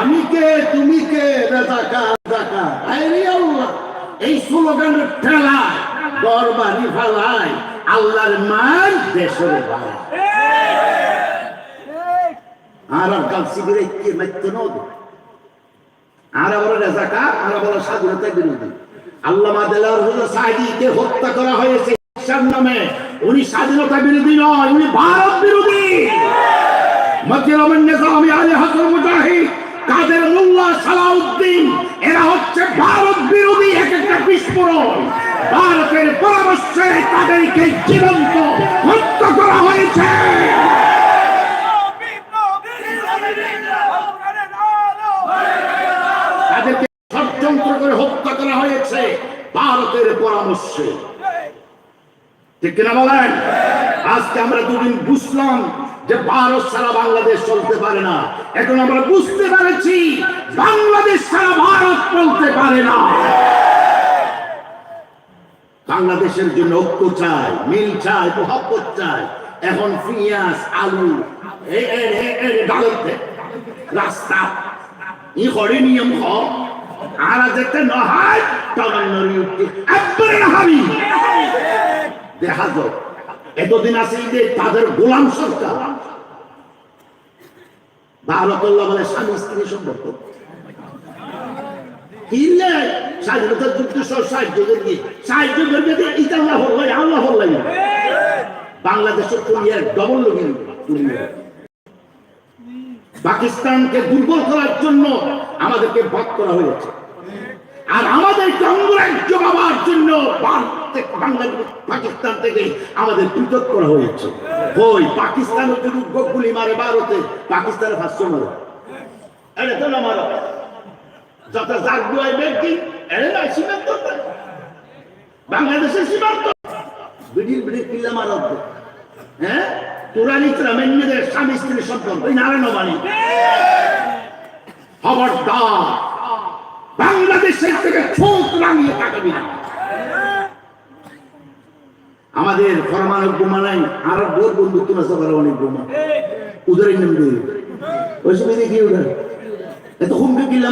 আমি কে, তুমি কে রাজাকা রাজাকা আরে আল্লাহ। এই স্লোগানের বাড়ি ফালায়, আল্লাহর মান দেশের আর আর কাল শিবিরে কে মাইতে নদ আর আবার রাজাকা আর আবার স্বাধীনতা বিরোধী। আল্লামা দেলার হুজুর সাইদিকে হত্যা করা হয়েছে নামে। উনি স্বাধীনতা বিরোধী নয়, উনি ভারত বিরোধী। নিজামী আলী হাসান মুজাহিদ, কাদের মোল্লা সালাউদ্দিন, এরা হচ্ছে ভারত বিরোধী এক একটা বিস্ফোরণ। ভারতের পরামর্শে তাদেরকে জীবন্ত হত্যা করা হয়েছে। তাদেরকে করে হত্যা করা হয়েছে ভারতের পরামর্শে। বলেন? আজকে আমরা দুদিন বুঝলাম যে ভারত সারা বাংলাদেশ চলতে পারে না। এখন আমরা বুঝতে পেরেছি, বাংলাদেশ সারা ভারত চলতে পারে না। বাংলাদেশের জন্য ঐক্য চাই, মিল চাই, মোহাব্বত চাই। এখন পিঁয়াজ, আলু রাস্তা। ই করে নিয়ম হ। আর যেতে নহাই তখন উঠতে একবারে হাবি দেখা যাক। এতদিন আছে যে তাদের গোলাম সরকার। ভারতুল্লাহ বলে স্বামী স্ত্রী সম্পর্ক। বাংলাদেশের পাকিস্তানকে দুর্বল করার জন্য আমাদেরকে বাদ করা হয়েছে। আর আমাদেরকে অঙ্গরাজ্য পাওয়ার জন্য পাকিস্তান থেকে আমাদের পৃথক করা হয়েছে। ওই পাকিস্তান হচ্ছে গুলি মারে ভারতে পাকিস্তানের ভাষ্য তো না মারো। যত ব্যক্তি সীমান্ত বাংলাদেশের সীমান্ত। কিল্লা হ্যাঁ? তোরা মেন্যদের স্বামী স্ত্রী সম্পর্ক। ওই নারায়ণ খবরদার থেকে চোখ রাঙিয়ে না আমাদের পরমাণু বোমা নাই, আর বোর বন্ধুত্ব আছে করে অনেক বোমা। উদাহরণ নাম ওই সময় দেখি ওটা এত হুমকি কিল্লা